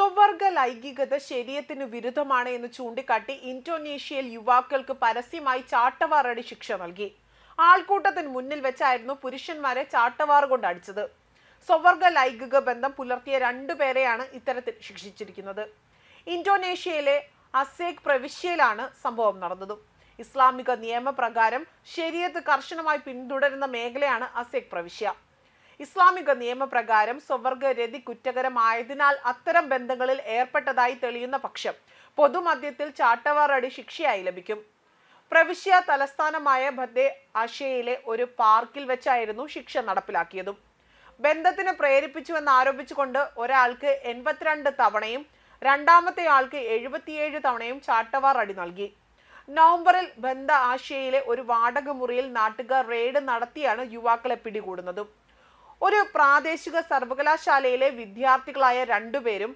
സ്വവർഗ ലൈംഗികത ശരീരത്തിന് വിരുദ്ധമാണ് എന്ന് ചൂണ്ടിക്കാട്ടി ഇന്തോനേഷ്യയിൽ യുവാക്കൾക്ക് പരസ്യമായി ചാട്ടവാറടി ശിക്ഷ നൽകി. ആൾക്കൂട്ടത്തിന് മുന്നിൽ വെച്ചായിരുന്നു പുരുഷന്മാരെ ചാട്ടവാർ കൊണ്ട് അടിച്ചത്. സ്വവർഗ ലൈംഗിക ബന്ധം പുലർത്തിയ രണ്ടുപേരെയാണ് ഇത്തരത്തിൽ ശിക്ഷിച്ചിരിക്കുന്നത്. ഇന്തോനേഷ്യയിലെ അസേക് പ്രവിശ്യയിലാണ് സംഭവം നടന്നത്. ഇസ്ലാമിക നിയമപ്രകാരം ശരീരത്ത് കർശനമായി പിന്തുടരുന്ന മേഖലയാണ് അസേക് പ്രവിശ്യ. ഇസ്ലാമിക നിയമപ്രകാരം സ്വവർഗരതി കുറ്റകരമായതിനാൽ അത്തരം ബന്ധങ്ങളിൽ ഏർപ്പെട്ടതായി തെളിയുന്ന പക്ഷം പൊതുമധ്യത്തിൽ ചാട്ടവാറടി ശിക്ഷയായി ലഭിക്കും. പ്രവിശ്യ തലസ്ഥാനമായ ഭദ്ദേ ആശയയിലെ ഒരു പാർക്കിൽ വെച്ചായിരുന്നു ശിക്ഷ നടപ്പിലാക്കിയതും. ബന്ധത്തിന് പ്രേരിപ്പിച്ചുവെന്ന് ആരോപിച്ചുകൊണ്ട് ഒരാൾക്ക് എൺപത്തിരണ്ട് തവണയും രണ്ടാമത്തെ ആൾക്ക് എഴുപത്തിയേഴ് തവണയും ചാട്ടവാർ അടി നൽകി. നവംബറിൽ ബന്ധ ആശയയിലെ ഒരു വാടക മുറിയിൽ നാട്ടുകാർ റെയ്ഡ് നടത്തിയാണ് യുവാക്കളെ പിടികൂടുന്നതും. ഒരു പ്രാദേശിക സർവകലാശാലയിലെ വിദ്യാർത്ഥികളായ രണ്ടുപേരും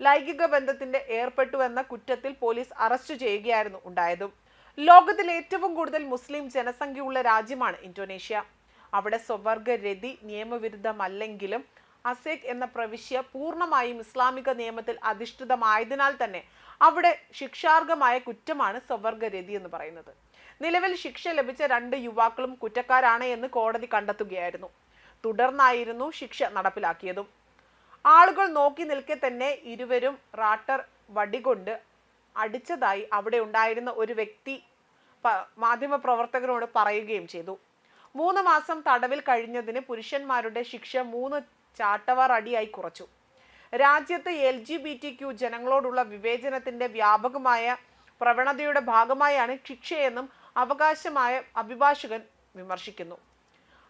ലൈംഗിക ബന്ധത്തിന്റെ ഏർപ്പെട്ടുവെന്ന കുറ്റത്തിൽ പോലീസ് അറസ്റ്റ് ചെയ്യുകയായിരുന്നു ഉണ്ടായതും. ലോകത്തിൽ ഏറ്റവും കൂടുതൽ മുസ്ലിം ജനസംഖ്യയുള്ള രാജ്യമാണ് ഇന്തോനേഷ്യ. അവിടെ സ്വവർഗ രതി നിയമവിരുദ്ധമല്ലെങ്കിലും അസേക് എന്ന പ്രവിശ്യ പൂർണമായും ഇസ്ലാമിക നിയമത്തിൽ അധിഷ്ഠിതമായതിനാൽ തന്നെ അവിടെ ശിക്ഷാർഹമായ കുറ്റമാണ് സ്വവർഗ രതി എന്ന് പറയുന്നത്. നിലവിൽ ശിക്ഷ ലഭിച്ച രണ്ട് യുവാക്കളും കുറ്റക്കാരാണ് എന്ന് കോടതി കണ്ടെത്തുകയായിരുന്നു. തുടർന്നായിരുന്നു ശിക്ഷ നടപ്പിലാക്കിയതും. ആളുകൾ നോക്കി നിൽക്കെ തന്നെ ഇരുവരും റാട്ടർ വടികൊണ്ട് അടിച്ചതായി അവിടെ ഉണ്ടായിരുന്ന ഒരു വ്യക്തി മാധ്യമപ്രവർത്തകരോട് പറയുകയും ചെയ്തു. മൂന്ന് മാസം തടവിൽ കഴിഞ്ഞതിന് പുരുഷന്മാരുടെ ശിക്ഷ മൂന്ന് ചാട്ടവാർ അടിയായി കുറച്ചു. രാജ്യത്ത് L G B T Q ജനങ്ങളോടുള്ള വിവേചനത്തിന്റെ വ്യാപകമായ പ്രവണതയുടെ ഭാഗമായാണ് ശിക്ഷയെന്നും അവകാശമായ അഭിഭാഷകൻ വിമർശിക്കുന്നു.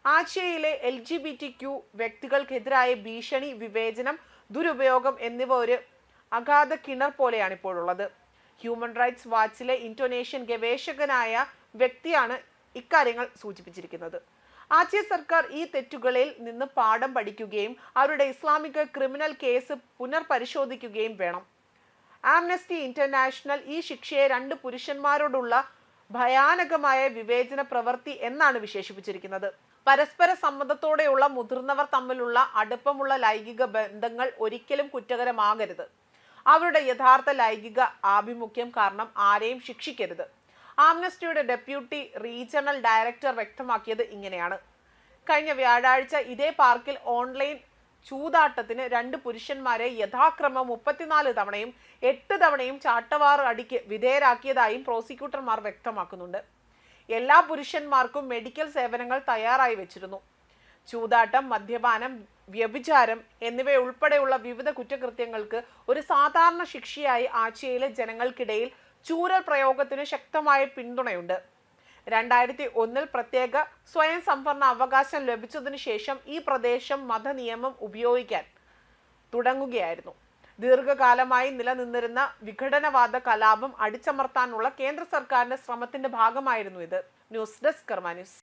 ആശയയിലെ L G B T Q വ്യക്തികൾക്കെതിരായ ഭീഷണി വിവേചനം ദുരുപയോഗം എന്നിവ ഒരു അഗാധ കിണർ പോലെയാണ് ഇപ്പോഴുള്ളത്. ഹ്യൂമൻ റൈറ്റ്സ് വാച്ചിലെ ഇൻഡോനേഷ്യൻ ഗവേഷകനായ വ്യക്തിയാണ് ഇക്കാര്യങ്ങൾ സൂചിപ്പിച്ചിരിക്കുന്നത്. ആശയ സർക്കാർ ഈ തെറ്റുകളിൽ നിന്ന് പാഠം പഠിക്കുകയും അവരുടെ ഇസ്ലാമിക ക്രിമിനൽ കേസ് പുനർപരിശോധിക്കുകയും വേണം. ആംനസ്റ്റി ഇന്റർനാഷണൽ ഈ ശിക്ഷയെ രണ്ട് പുരുഷന്മാരോടുള്ള ഭയാനകമായ വിവേചന പ്രവൃത്തി എന്നാണ് വിശേഷിപ്പിച്ചിരിക്കുന്നത്. പരസ്പര സമ്മതത്തോടെയുള്ള മുതിർന്നവർ തമ്മിലുള്ള അടുപ്പമുള്ള ലൈംഗിക ബന്ധങ്ങൾ ഒരിക്കലും കുറ്റകരമാകരുത്. അവരുടെ യഥാർത്ഥ ലൈംഗിക ആഭിമുഖ്യം കാരണം ആരെയും ശിക്ഷിക്കരുത്. ആംനസ്റ്റിയുടെ ഡെപ്യൂട്ടി റീജിയണൽ ഡയറക്ടർ വ്യക്തമാക്കിയത് ഇങ്ങനെയാണ്. കഴിഞ്ഞ വ്യാഴാഴ്ച ഇതേ പാർക്കിൽ ഓൺലൈൻ ചൂതാട്ടത്തിന് രണ്ട് പുരുഷന്മാരെ യഥാക്രമം മുപ്പത്തിനാല് തവണയും എട്ട് തവണയും ചാട്ടവാർ അടിക്ക് വിധേയരാക്കിയതായും പ്രോസിക്യൂട്ടർമാർ വ്യക്തമാക്കുന്നുണ്ട്. എല്ലാ പുരുഷന്മാർക്കും മെഡിക്കൽ സേവനങ്ങൾ തയ്യാറായി വെച്ചിരുന്നു. ചൂതാട്ടം മദ്യപാനം വ്യഭിചാരം എന്നിവയുൾപ്പെടെയുള്ള വിവിധ കുറ്റകൃത്യങ്ങൾക്ക് ഒരു സാധാരണ ശിക്ഷയായി ആഴ്ചയിലെ ജനങ്ങൾക്കിടയിൽ ചൂരൽ പ്രയോഗത്തിന് ശക്തമായ പിന്തുണയുണ്ട്. രണ്ടായിരത്തി ഒന്നിൽ പ്രത്യേക സ്വയം സംഭരണ അവകാശം ലഭിച്ചതിനു ശേഷം ഈ പ്രദേശം മതനിയമം ഉപയോഗിക്കാൻ തുടങ്ങുകയായിരുന്നു. ദീർഘകാലമായി നിലനിന്നിരുന്ന വിഘടനവാദ കലാപം അടിച്ചമർത്താനുള്ള കേന്ദ്ര സർക്കാരിന്റെ ശ്രമത്തിന്റെ ഭാഗമായിരുന്നു ഇത്. News desk news.